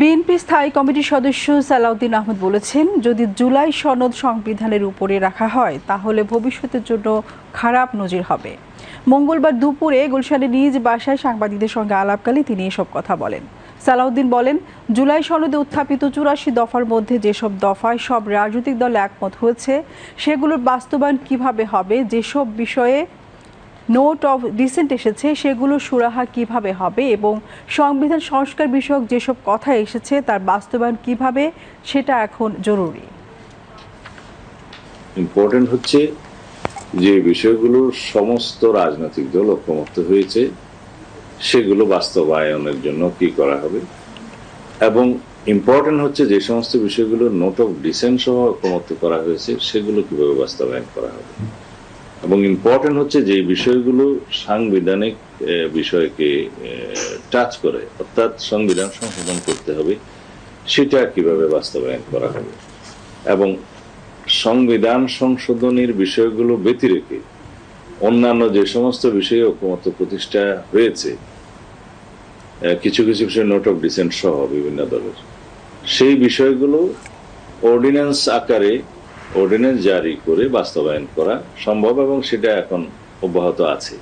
BNP স্থায়ী কমিটির সদস্য সালাউদ্দিন আহমদ বলেছেন, যদি জুলাই সনদ সংবিধানের উপরে রাখা হয়, তাহলে ভবিষ্যতের জন্য খারাপ নজির হবে। মঙ্গলবার দুপুরে গুলশানের নিজ বাসায় সাংবাদিকদের সঙ্গে আলাপকালে তিনি এসব কথা বলেন। সালাউদ্দিন বলেন, জুলাই সনদে উত্থাপিত চুরাশি দফার মধ্যে যেসব দফায় সব রাজনৈতিক দল একমত হয়েছে, সেগুলোর বাস্তবায়ন কীভাবে হবে, যেসব বিষয়ে নোট অফ ডিসেন্ট এসেছে, সেগুলো সুরাহা কীভাবে হবে এবং সংবিধান সংস্কার বিষয়ক যেসব কথা এসেছে তার বাস্তবায়ন কীভাবে, সেটা এখন জরুরি। ইম্পর্টেন্ট হচ্ছে যে বিষয়গুলো সমস্ত রাজনৈতিক দল ঐক্যমত্য হয়েছে, সেগুলো বাস্তবায়নের জন্য কি করা হবে? এবং ইম্পর্টেন্ট হচ্ছে যে সমস্ত বিষয়গুলো নোট অফ ডিসেন্ট সহ ঐক্যমত্য করা হয়েছে, সেগুলো কীভাবে বাস্তবায়ন করা হবে? এবং ইম্পর্টেন্ট হচ্ছে যে বিষয়গুলো সাংবিধানিক বিষয়কে টাচ করে, অর্থাৎ সংবিধান সংশোধন করতে হবে, সেটা কীভাবে বাস্তবায়ন করা হবে? এবং সংবিধান সংশোধনের বিষয়গুলো ব্যতিরেকে অন্যান্য যে সমস্ত বিষয়ে ঐক্যমত্য প্রতিষ্ঠা হয়েছে কিছু কিছু বিষয় নোট অফ ডিসেন্ট সহ বিভিন্ন দলের, সেই বিষয়গুলো অর্ডিন্যান্স আকারে অর্ডিন্যান্স জারি করে বাস্তবায়ন করা সম্ভব এবং সেটা এখন অব্যাহত আছে।